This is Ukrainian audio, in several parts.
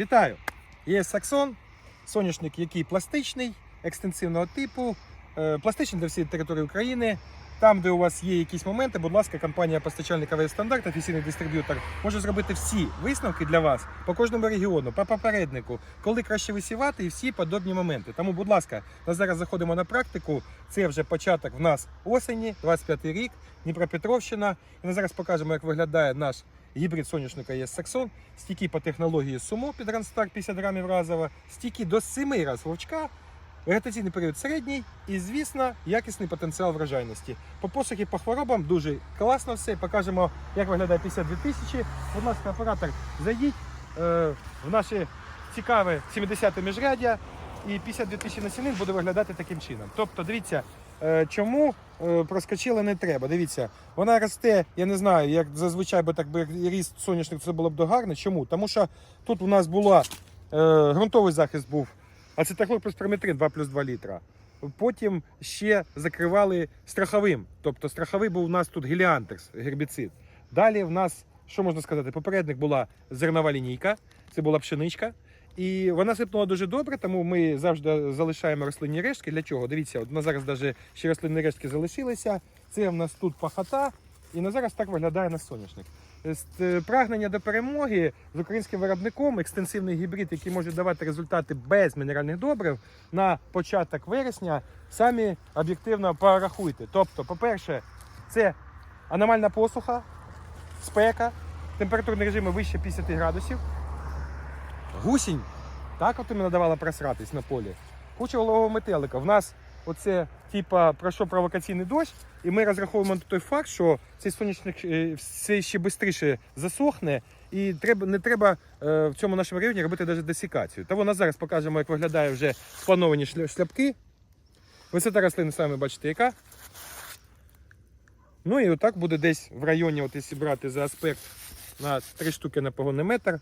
Вітаю! Є Саксон, соняшник, який пластичний, екстенсивного типу, е, пластичний для всієї території України. Там, де у вас є якісь моменти, будь ласка, компанія постачальник АВС Стандарт, офіційний дистриб'ютор, може зробити всі висновки для вас по кожному регіону, по попереднику, коли краще висівати і всі подобні моменти. Тому, будь ласка, ми зараз заходимо на практику. Це вже початок в нас осені, 25 рік, Дніпропетровщина. І ми зараз покажемо, як виглядає наш гібрид соняшника є Саксон, стільки по технології Сумо під Ранстар 50 грамів разово, стільки до 7 разів вовчка, вегетаційний період середній і, звісно, якісний потенціал врожайності. По посухі, по хворобам дуже класно все. Покажемо, як виглядає 52 тисячі. Будь ласка, оператор, зайдіть е, в наше цікаве 70-те міжряддя. І 52 тисячі насінин буде виглядати таким чином. Тобто, дивіться, е, чому е, проскочила не треба. Дивіться, вона росте, я не знаю, як зазвичай, бо так би ріст соняшник це було б догарно. Чому? Тому що тут у нас була е, ґрунтовий захист був ацетахлор плюс прометрин 2 плюс 2 літра. Потім ще закривали страховим. Тобто страховий був у нас тут геліантерс, гербіцид. Далі в нас, що можна сказати, попередник була зернова лінійка, це була пшеничка. І вона сипнула дуже добре, тому ми завжди залишаємо рослинні рештки. Для чого? Дивіться, от на зараз навіть ще рослинні рештки залишилися. Це в нас тут пахота, і на зараз так виглядає наш соняшник. Е, Прагнення до перемоги з українським виробником, екстенсивний гібрид, який може давати результати без мінеральних добрив на початок вересня, самі об'єктивно порахуйте. Тобто, по-перше, це аномальна посуха, спека, температурні режими вище 50 градусів. Гусінь, так от іменно давала просратись на полі. Куча голового метелика. В нас оце, типа, пройшов провокаційний дощ, і ми розраховуємо на той факт, що цей сонячник все ще швидше засохне, і треба, не треба е, в цьому нашому районі робити навіть десікацію. Тому на зараз покажемо, як виглядає вже сплановані шляпки. Висота рослини самі бачите, яка. Ну і отак буде десь в районі, от якщо брати за аспект на 3 штуки на погонний метр.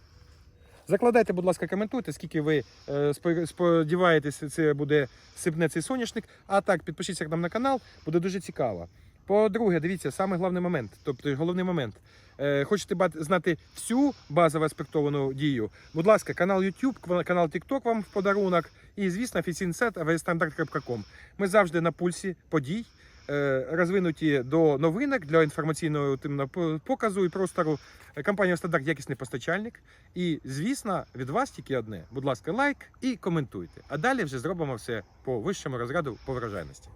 Закладайте, будь ласка, коментуйте, скільки ви е, сподіваєтеся, це буде сипне цей соняшник. А так, підпишіться к нам на канал, буде дуже цікаво. По-друге, дивіться, саме головний момент, тобто головний момент. Е, хочете знати всю базово аспектовану дію? Будь ласка, канал YouTube, канал TikTok вам в подарунок. І, звісно, офіційний сайт avstandard.com. Ми завжди на пульсі подій, розвинуті до новинок для інформаційного показу і простору. Е, Компанія Стандарт якісний постачальник. І, звісно, від вас тільки одне. Будь ласка, лайк і коментуйте. А далі вже зробимо все по вищому розряду по врожайності.